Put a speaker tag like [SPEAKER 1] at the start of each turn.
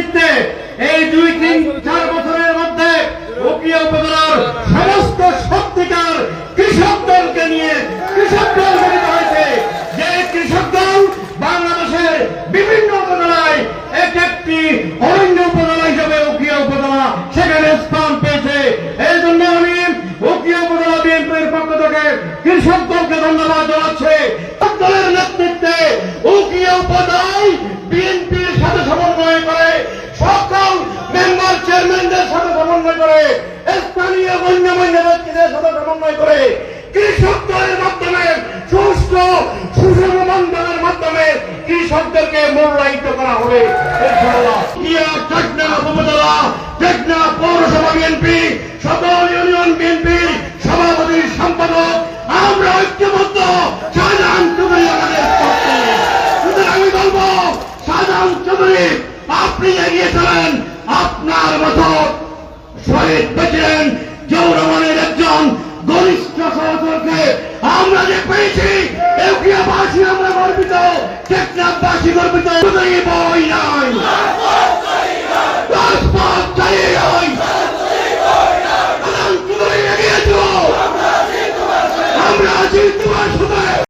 [SPEAKER 1] নেতৃত্বে এই দুই তিন চার বছরের মধ্যে সমস্ত সত্যিকার কৃষক দলকে নিয়ে কৃষক দল গঠিত হয়েছে। যে কৃষক দল বাংলাদেশের বিভিন্ন উপজেলায় এক একটি অরণ্য উপজেলা হিসেবে উকিয়া উপজেলা সেখানে স্থান পেয়েছে। এই জন্য আমি উকিয়া উপজেলা বিএনপির পক্ষ থেকে কৃষক দলকে ধন্যবাদ জানাচ্ছি। দলের নেতৃত্বে উকিয়া উপজেলায় চেয়ারম্যানদের সাথে সমন্বয় করে, স্থানীয় গণ্যমান্য ব্যক্তিদের সাথে সমন্বয় করে, কৃষকদের মাধ্যমে সুস্থ সুষম বন্ধনের মাধ্যমে কৃষকদেরকে মূল্যায়িত করা হবে উপজেলা টেকনা পৌরসভা বিএনপি সকল ইউনিয়ন বিএনপি সভাপতি, সম্পাদক, আমরা ঐক্যবদ্ধ সাধারণ চৌধুরী আমাদের সুতরাং আমি বলব সাধারণ চৌধুরী আপনি এগিয়েছিলেন আপনার মতো শহীদ পেয়েছিলেন যৌরমানের একজন গরিষ্ঠ সহচরকে আমরা যে পেয়েছি এউকিয়াবাসী আমরা গর্বিত টেকনাথবাসী গর্বিত। বই নয়